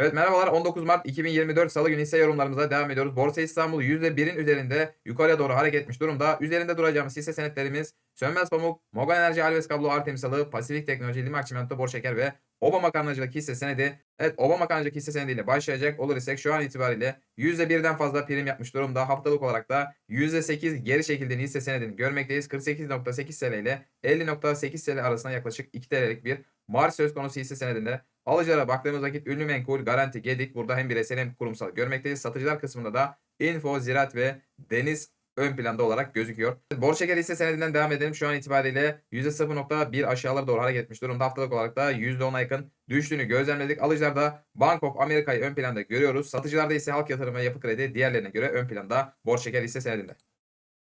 Evet merhabalar 19 Mart 2024 Salı günü hisse yorumlarımıza devam ediyoruz. Borsa İstanbul %1'in üzerinde yukarıya doğru hareket etmiş durumda. Üzerinde duracağımız hisse senetlerimiz Sönmez Pamuk, Moga Enerji, Alves Kablo, Artemis Alı, Pasifik Teknoloji, Limak Çimento, Bor Şeker ve Oba Makarnacılık hisse senedi. Evet Oba Makarnacılık hisse senediyle başlayacak olur isek şu an itibariyle %1'den fazla prim yapmış durumda. Haftalık olarak da %8 geri çekildiğini hisse senedini görmekteyiz. 48.8 TL ile 50.8 TL arasında yaklaşık 2 TL'lik bir marş söz konusu hisse senedinde. Alıcılara baktığımız vakit ünlü menkul, garanti, gedik burada hem bireysel hem kurumsal görmekteyiz. Satıcılar kısmında da info, ziraat ve deniz ön planda olarak gözüküyor. Bor şeker hisse senedinden devam edelim. Şu an itibariyle %0.1 aşağılara doğru hareket etmiş durumda. Haftalık olarak da %10'a yakın düştüğünü gözlemledik. Alıcılarda Bank of Amerika'yı ön planda görüyoruz. Satıcılarda ise halk yatırım ve yapı kredi diğerlerine göre ön planda bor şeker hisse senedinde.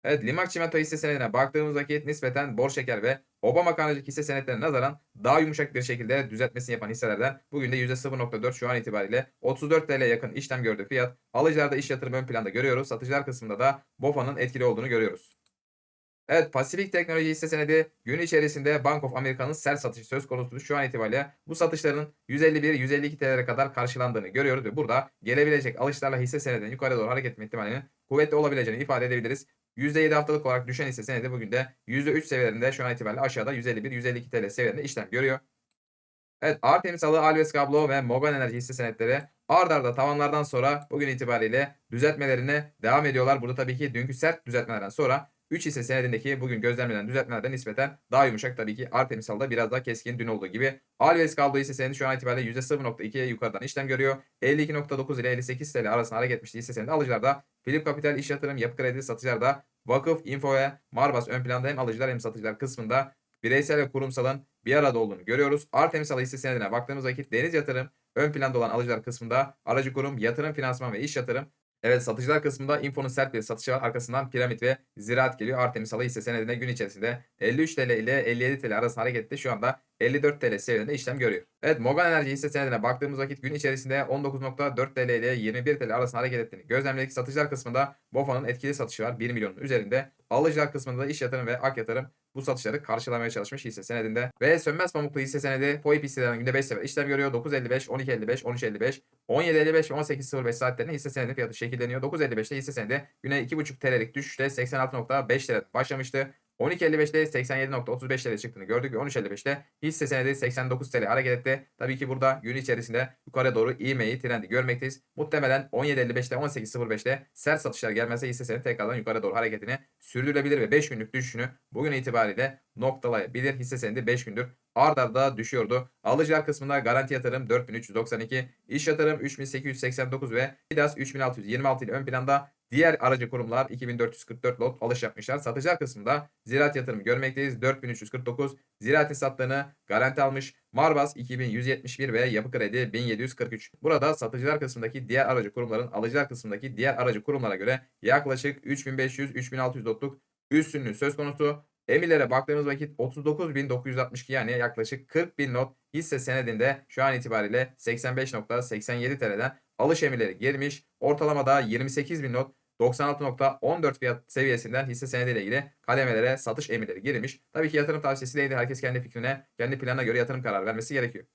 Evet Limak Çimento hisse senedine baktığımız vakit nispeten bor şeker ve Obama Kanacık hisse senetlerine nazaran daha yumuşak bir şekilde düzeltmesini yapan hisselerden bugün de %0.4 şu an itibariyle 34 TL yakın işlem gördü fiyat. Alıcılarda iş yatırımı ön planda görüyoruz. Satıcılar kısmında da BOFA'nın etkili olduğunu görüyoruz. Evet Pasifik Teknoloji hisse senedi gün içerisinde Bank of America'nın sert satışı söz konusu. Şu an itibariyle bu satışların 151-152 TL'lere kadar karşılandığını görüyoruz ve burada gelebilecek alışlarla hisse senedinin yukarı doğru hareket etme ihtimalinin kuvvetli olabileceğini ifade edebiliriz. %7 haftalık olarak düşen hisse senedi bugün de %3 seviyelerinde şu an itibariyle aşağıda 151-152 TL seviyelerinde işlem görüyor. Evet Artemis Alı, Alves Kablo ve Mogan Enerji hisse senetleri ard arda tavanlardan sonra bugün itibariyle düzeltmelerine devam ediyorlar. Burada tabii ki dünkü sert düzeltmelerden sonra 3 hisse senedindeki bugün gözlemlenen düzeltmelerden nispeten daha yumuşak tabii ki Artemis Alı'da biraz daha keskin dün olduğu gibi. Alves Kablo hisse senedi şu an itibariyle %0.2'ye yukarıdan işlem görüyor. 52.9 ile 58 TL arasında hareket etmişti hisse senedi alıcılarda. Philip Capital, İş Yatırım, Yapı Kredi satıcılarda Vakıf, Info ve Marbas ön planda hem alıcılar hem satıcılar kısmında bireysel ve kurumsalın bir arada olduğunu görüyoruz. Artemis Alı hisse senedine baktığımız vakit deniz yatırım ön planda olan alıcılar kısmında aracı kurum, yatırım, finansman ve iş yatırım Evet satıcılar kısmında Info'nun sert bir satışı var. Arkasından Piramit ve Ziraat geliyor. Artemis Alı hisse senedine gün içerisinde 53 TL ile 57 TL arasında hareket etti. Şu anda 54 TL seviyelerinde işlem görüyor. Evet Mogan Enerji hisse senedine baktığımız vakit gün içerisinde 19.4 TL ile 21 TL arasında hareket ettiğini gözlemledik. Satıcılar kısmında BOFA'nın etkili satışı var 1 milyonun üzerinde. Alıcılar kısmında da iş yatırım ve ak yatırım bu satışları karşılamaya çalışmış hisse senedinde. Ve sönmez pamuklu hisse senedi FOIP hisselerinin günde 5 sefer işlem görüyor. 9.55, 12.55, 13.55, 17.55 ve 18.05 saatlerinde hisse senedi fiyatı şekilleniyor. 9.55'te hisse senedi güne 2.5 TL'lik düşüşte 86.5 TL başlamıştı. 12.55'te 87.35 TL çıktığını gördük ve 13.55'te hisse senedi 89 TL hareket etti. Tabii ki burada gün içerisinde yukarı doğru ivmeyi trendi görmekteyiz. Muhtemelen 17.55'te 18.05'te sert satışlar gelmezse hisse senedi tekrardan yukarı doğru hareketini sürdürülebilir ve 5 günlük düşüşünü bugün itibariyle noktalayabilir. Hisse senedi 5 gündür ard arda düşüyordu. Alıcılar kısmında garanti yatırım 4392, iş yatırım 3889 ve Midas 3626 ile ön planda Diğer aracı kurumlar 2444 lot alış yapmışlar. Satıcılar kısmında ziraat yatırımı görmekteyiz. 4349 ziraat hesaplarını garanti almış. Marbas 2171 ve Yapı Kredi 1743. Burada satıcılar kısmındaki diğer aracı kurumların alıcılar kısmındaki diğer aracı kurumlara göre yaklaşık 3500-3600 lotluk üstünlüğü söz konusu. Emirlere baktığımız vakit 39.962 yani yaklaşık 40.000 not hisse senedinde şu an itibariyle 85.87 TL'den alış emirleri girmiş. Ortalamada 28.000 not 96.14 fiyat seviyesinden hisse senediyle ilgili kademelere satış emirleri girilmiş. Tabii ki yatırım tavsiyesi değildir. Herkes kendi fikrine, kendi planına göre yatırım kararı vermesi gerekiyor.